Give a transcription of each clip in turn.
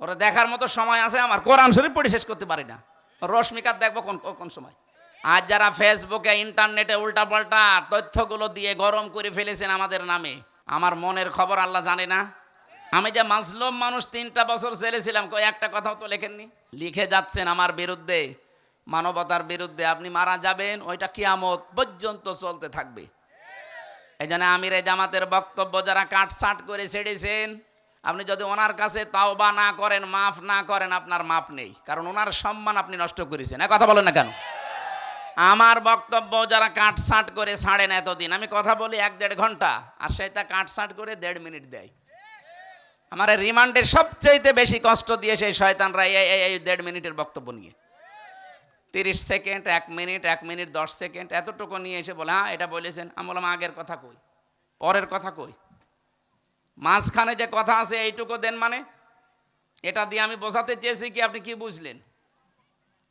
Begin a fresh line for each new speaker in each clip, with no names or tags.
ওরা দেখার মতো সময় আছে, আমার কোরআন শরীফ পড়ে শেষ করতে পারি না। রশ্মিকার দেখব কোন কোন সময়। আজ যারা ফেসবুকে, ইন্টারনেটে উল্টাপাল্টা তথ্যগুলো দিয়ে গরম করে ফেলেছেন আমাদের নামে, আমার মনের খবর আল্লাহ জানে না। আমি যে মাসলুম মানুষ, তিনটা বছর ছেলেছিলাম কই একটা কথাও তো লেখেননি? লিখে যাচ্ছেন আমার বিরুদ্ধে, মানবতার বিরুদ্ধে, আপনি মারা যাবেন, ওইটা কিয়ামত পর্যন্ত চলতে থাকবে। এই জন্য আমির জামাতের বক্তব্য যারা কাটসাট করে ছেড়েছেন আপনি যদি ওনার কাছে তাওবা না করেন, মাফ না করেন, আপনার মাপ নেই। কারণ ওনার সম্মান আপনি নষ্ট করেছেন। কথা বলেন না কেন? আমার বক্তব্য যারা কাটসাট করে ছাড়েন এতদিন, আমি কথা বলি এক দেড় ঘণ্টা, আর সেটা কাটসাট করে দেড় মিনিট দেয়। আমার এই রিমান্ডের সবচেয়ে বেশি কষ্ট দিয়ে সেই শয়তানরা এই দেড় মিনিটের বক্তব্য নিয়ে। তিরিশ সেকেন্ড, এক মিনিট এক মিনিট, দশ সেকেন্ড, এতটুকু নিয়ে এসে বলে হ্যাঁ এটা বলেছেন। আমি বললাম, আগের কথা কই? পরের কথা কই? মাঝখানে যে কথা আছে, এইটুকু দেন মানে? এটা দিয়ে আমি বোঝাতে চেয়েছি কি, আপনি কি বুঝলেন?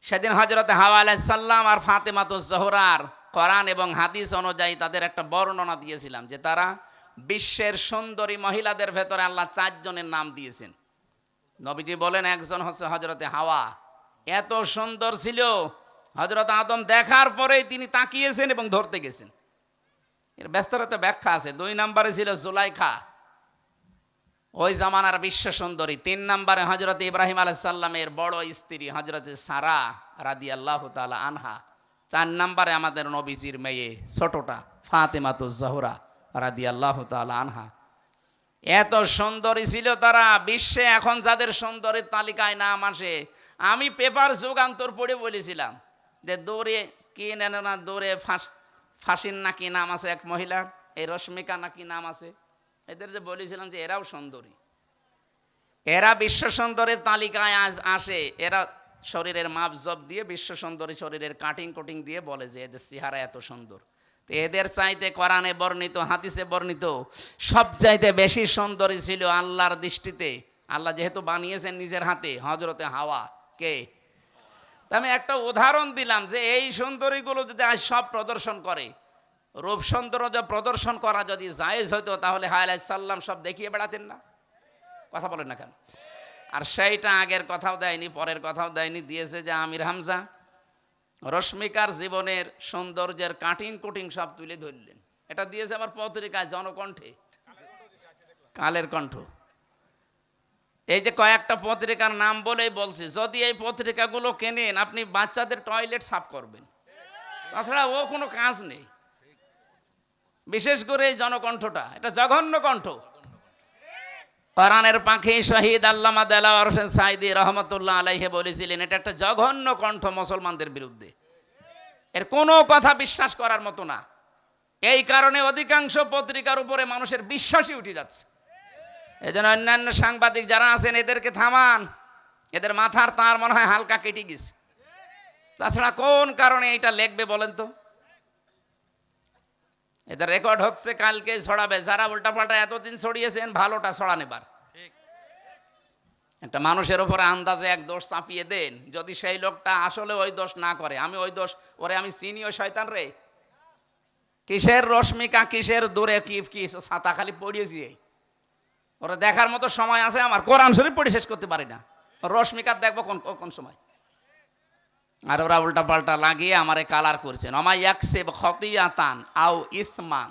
সেদিন হজরত হাওয়া আলাইসাল্লাম আর ফাতেমাতুজ জহরার কোরআন এবং হাদিস অনুযায়ী তাদের একটা বর্ণনা দিয়েছিলাম যে তারা বিশ্বের সুন্দরী মহিলাদের ভেতরে আল্লাহ চারজনের নাম দিয়েছেন। নবীজি বলেন, একজন হচ্ছে হজরতে হাওয়া। এত সুন্দর ছিল। হজরত আদম দেখার পরেই তিনি তাকিয়েছেন এবং ধরতে গেছেন। এর ব্যস্তরতে ব্যাখ্যা আছে। দুই নম্বরে ছিল জুলাইখা। ওই জামানার বিশ্ব সুন্দরী। তিন নম্বরে হজরত ইব্রাহিম আলাইসাল্লামের বড় স্ত্রী হজরত সারা রাদি আল্লাহ তালা আনহা। চার নম্বরে আমাদের নবীজির মেয়ে ছোটটা ফাতেমাতু জহরা রাদি আল্লাহ তালা আনহা। এত সুন্দরী ছিল তারা, বিশ্বে এখন যাদের সুন্দরীর তালিকায় নাম আসে, আমি পেপার যুগান্তর পড়ে বলেছিলাম যে দৌড়ে কি নেন না, দৌড়ে ফাঁস, ফাঁসির নাকি নাম আছে এক মহিলার, এই রশ্মিকা নাকি নাম আছে? এদের যে বলেছিলাম যে এরাও সুন্দরী। এরা বিশ্ব সুন্দরের তালিকায় আজ আসে। এরা শরীরের মাপ জব দিয়ে বিশ্ব সুন্দরী শরীরের কাটিং কুটিং দিয়ে বলে যে এদের চেহারা এত সুন্দর। তো এদের চাইতে কোরআনে বর্ণিত, হাদিসে বর্ণিত সব চাইতে বেশি সুন্দরী ছিল আল্লাহর দৃষ্টিতে। আল্লাহ যেহেতু বানিয়েছেন নিজের হাতে হজরতে হাওয়া, কে? আমি একটা উদাহরণ দিলাম যে এই সুন্দরীগুলো যদি আজ সব প্রদর্শন করে রূপ সৌন্দর্য প্রদর্শন করা যদি জায়েজ হতো তাহলে হায়ালাই সাল্লাম সব দেখিয়ে বেড়াতেন না। কথা বলেন না কেন? আর সেইটা আগের কথাও দেয়নি, পরের কথাও দেয়নি। দিয়েছে যে আমির হামজা, রশ্মিকার জীবনের সৌন্দর্যের কাটিং কুটিং সব তুলে ধরলেন। এটা দিয়েছে আমার পত্রিকায়, জনকণ্ঠে। কালের কণ্ঠ। এই যে কয়েকটা পত্রিকার নাম বলেই বলছি, যদি এই পত্রিকাগুলো কেনেন, আপনি বাচ্চাদের টয়লেট সাফ করবেন। তাছাড়া ও কোনো কাজ নেই। বিশেষ করে এই জনকণ্ঠটা, এটা জঘন্য কণ্ঠ। কোরআনের পাখি শহীদ আল্লামা দেলাওয়ার হোসেন সাইদি রহমতুল্লাহ আলাইহে বলেছিলেন, এটা একটা জঘন্য কণ্ঠ মুসলমানদের বিরুদ্ধে। এর কোনো কথা বিশ্বাস করার মতো না। এই কারণে অধিকাংশ পত্রিকার উপরে মানুষের বিশ্বাসই উঠে যাচ্ছে। এই জন্য অন্যান্য সাংবাদিক যারা আছেন, এদেরকে থামান। এদের মাথার তার মনে হয় হালকা কেটে গেছে। তাছাড়া কোন কারণে এটা লিখবে বলেন তো? এটা রেকর্ড হচ্ছে কালকে ছড়াবে। যারা উল্টাপাল্টা এতদিন ছড়িয়েছেন ভালোটা ছড়ান এবার। একটা মানুষের উপরে আন্দাজে এক দোষ চাপিয়ে দেন। যদি সেই লোকটা আসলে ওই দোষ না করে আমি ওই দোষ ওরে আমি চিনি ওই শয়তান রে। কিসের রশ্মিকা কিসের দূরে কি কি ছাতা খালি পড়িয়েছি ওরা দেখার মতো সময় আছে আমার। কোরআন শরীফ পড়ে শেষ করতে পারি না। রশ্মিকার দেখব কোন কোন সময়। আর ওরা উল্টা পাল্টা লাগিয়ে আমারে কালার করছেন। অমা ইয়াকসেব খতিয়াতান আও ইসমান,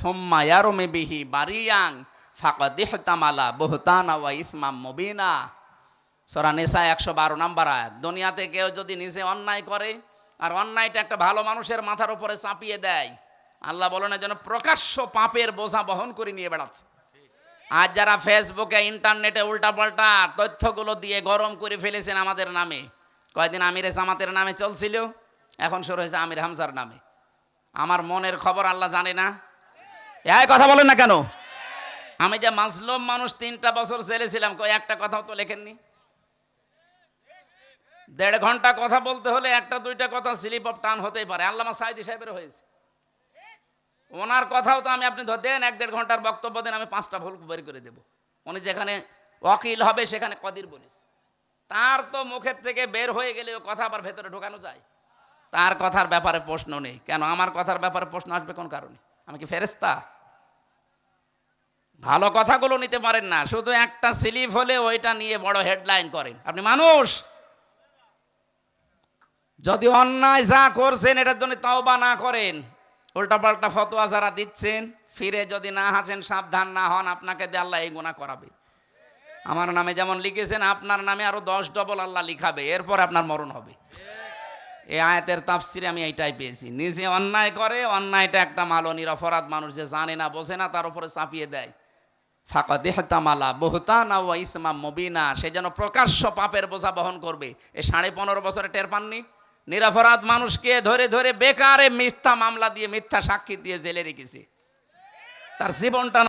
সোম্মা ইয়ারমে বিহি বারিয়াং ফাঁকা দেহতামালা বহুতান ওয়া ইসমাম মুবিনা। সরা নেশা একশো বারো নাম্বার আয়াত, দুনিয়াতে কেউ যদি নিজে অন্যায় করে আর অন্যায়টা একটা ভালো মানুষের মাথার উপরে চাপিয়ে দেয়, আল্লাহ বলেন যেন প্রকাশ্য পাপের বোঝা বহন করে নিয়ে বেড়াচ্ছে। আর যারা ফেসবুকে ইন্টারনেটে উল্টাপাল্টা তথ্যগুলো দিয়ে গরম করে ফেলেছেন আমাদের নামে কয়দিন আমিরে জামাতের নামে চলছিল? এখন শুরু হয়েছে আমির হামজার নামে। আমার মনের খবর আল্লাহ জানে না। এই কথা বলেন না কেন? আমি যে মাসলুম মানুষ তিনটা বছর ছেলেছিলাম কই একটা কথাও তো লেখেননি? দেড় ঘণ্টা কথা বলতে হলে একটা দুইটা কথা স্লিপ অফ টান হতেই পারে। আল্লামা সাইদি সাহেবের হয়েছে। ওনার কথাও তো আমি আপনি দেন, এক দেড় ঘণ্টার বক্তব্য দেন, আমি পাঁচটা ভুল বের করে দেব। উনি যেখানে ওয়াকিল হবে সেখানে কদির বলিস। তার তো মুখের থেকে বের হয়ে গেলে ও কথা আবার ভেতরে ঢোকানো যায়। তার কথার ব্যাপারে প্রশ্ন নেই। কেন? আমার কথার ব্যাপারে প্রশ্ন আসবে কোন কারণে? আমি কি ফেরেস্তা ভালো কথাগুলো নিতে পারেন না। শুধু একটা স্লিপ হলে ওইটা নিয়ে বড় হেডলাইন করেন। আপনি মানুষ। যদি অন্যায় যা করছেন, এটার জন্য তওবা না করেন, উল্টাপাল্টা ফতোয়া যারা দিচ্ছেন, ফিরে যদি না হাসেন, সাবধান না হন, আপনাকে দিয়ে আল্লাহ এই গুণা করাবে। আমার নামে যেমন লিখেছেন, আপনার নামে আরও দশ ডবল আল্লাহ লিখাবে, এরপর আপনার মরণ হবে। এই আয়াতের তাফসিরে আমি এইটাই পেয়েছি। নিজে অন্যায় করে, অন্যায়টা একটা মালো, নিরপরাধ মানুষ যে জানে না, বোঝে না, তার উপরে চাপিয়ে দেয়। ফাঁকা ইসমা মবিনা, সে যেন প্রকাশ্য পাপের বোঝা বহন করবে। এ সাড়ে পনেরো বছরে টের পাননি? নিরপরাধ মানুষকে ধরে ধরে বেকারে মিথ্যা মামলা দিয়ে, মিথ্যা সাক্ষী দিয়ে জেলে রেখেছে। তার জীবনটা